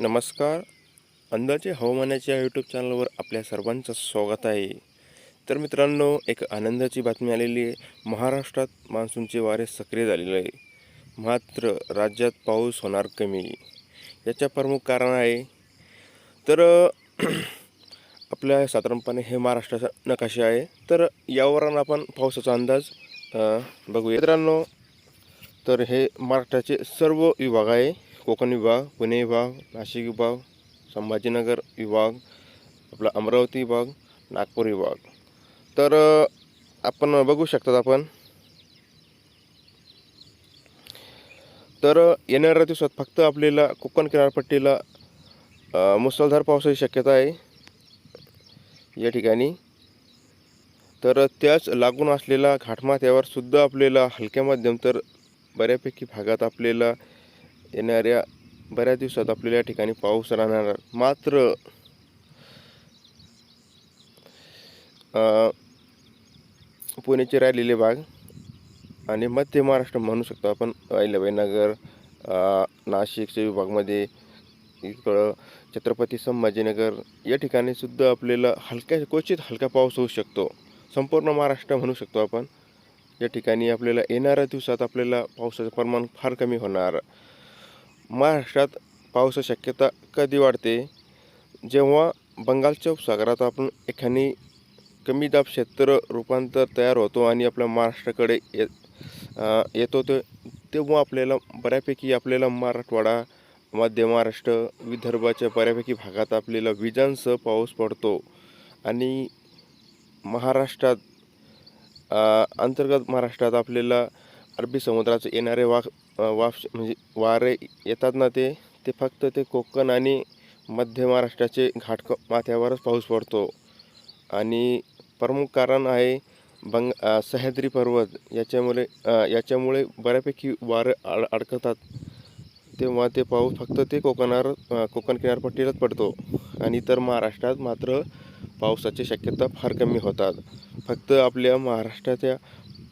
नमस्कार. अंदाजे हवामानाच्या यूट्यूब चॅनलवर आपल्या सर्वांचं स्वागत आहे. तर मित्रांनो एक आनंदाची बातमी आलेली आहे. महाराष्ट्रात मान्सूनचे वारे सक्रिय झालेले आहे. मात्र राज्यात पाऊस होणार कमी. याच्या प्रमुख कारण आहे. तर आपल्या साधारणपणे हे महाराष्ट्राचा नकाशा आहे. तर यावरून आपण पावसाचा अंदाज बघूया. मित्रांनो तर हे महाराष्ट्राचे सर्व विभाग आहे. कोकण विभाग पुणे विभाग नाशिक विभाग संभाजीनगर विभाग आपला अमरावती विभाग नागपूर विभाग. तर आपण बघू शकतात आपण. तर येणाऱ्या दिवसात फक्त आपल्याला कोकण किनारपट्टीला मुसळधार पावसाची शक्यता आहे. या ठिकाणी. तर त्याच लागून असलेला घाटमाथ्यावर सुद्धा आपल्याला हलक्या माध्यम तर बऱ्यापैकी भागात आपल्याला येणाऱ्या बऱ्याच दिवसात आपल्याला या ठिकाणी पाऊस राहणार. मात्र पुणेचे पुण्याचे राहिलेले भाग आणि मध्य महाराष्ट्र म्हणू शकतो आपण अहिल्याबाईनगर नाशिकच्या विभागमध्ये इकडं छत्रपती संभाजीनगर या ठिकाणी सुद्धा आपल्याला हलक्या क्वचित हलका पाऊस होऊ शकतो. संपूर्ण महाराष्ट्र म्हणू शकतो आपण. या ठिकाणी आपल्याला येणाऱ्या दिवसात आपल्याला पावसाचं प्रमाण फार कमी होणार. महाराष्ट्रात पावसाची शक्यता कधी वाढते? जेव्हा बंगालच्या उपसागरात आपण एखादी कमी दाब क्षेत्र रूपांतर तयार होतो आणि आपल्या महाराष्ट्राकडे ये येतो ते तेव्हा आपल्याला बऱ्यापैकी आपल्याला मराठवाडा मध्य महाराष्ट्र विदर्भाच्या बऱ्यापैकी भागात आपल्याला विजांसह पाऊस पडतो. आणि महाराष्ट्रात अंतर्गत महाराष्ट्रात आपल्याला अरबी समुद्राचे येणारे वाफ वाफ म्हणजे वारे येतात ना ते ते फक्त ते कोकण आणि मध्य महाराष्ट्राचे घाट माथ्यावरच पाऊस पडतो. आणि प्रमुख कारण आहे बंग सह्याद्री पर्वत. याच्यामुळे याच्यामुळे बऱ्यापैकी वारं अड अडकतात. तेव्हा ते पाऊस फक्त ते कोकणावर कोकण किनारपट्टीलाच पडतो. आणि इतर महाराष्ट्रात मात्र पावसाची शक्यता फार कमी होतात. फक्त आपल्या महाराष्ट्राच्या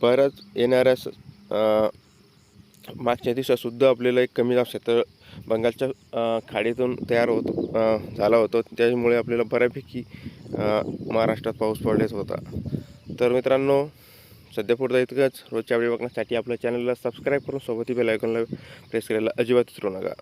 बऱ्याच येणाऱ्या स मागच्या दिवसातसुद्धा आपल्याला एक कमी दाब क्षेत्र बंगालच्या खाडीतून तयार होत झाला होता. त्यामुळे आपल्याला बऱ्यापैकी महाराष्ट्रात पाऊस पडलेच होता. तर मित्रांनो सध्या पुढचा इतकंच. रोजच्या वेळी बघण्यासाठी आपल्या चॅनलला सबस्क्राईब करून सोबत बेल आयकॉनला प्रेस करायला अजिबात विसरू नका.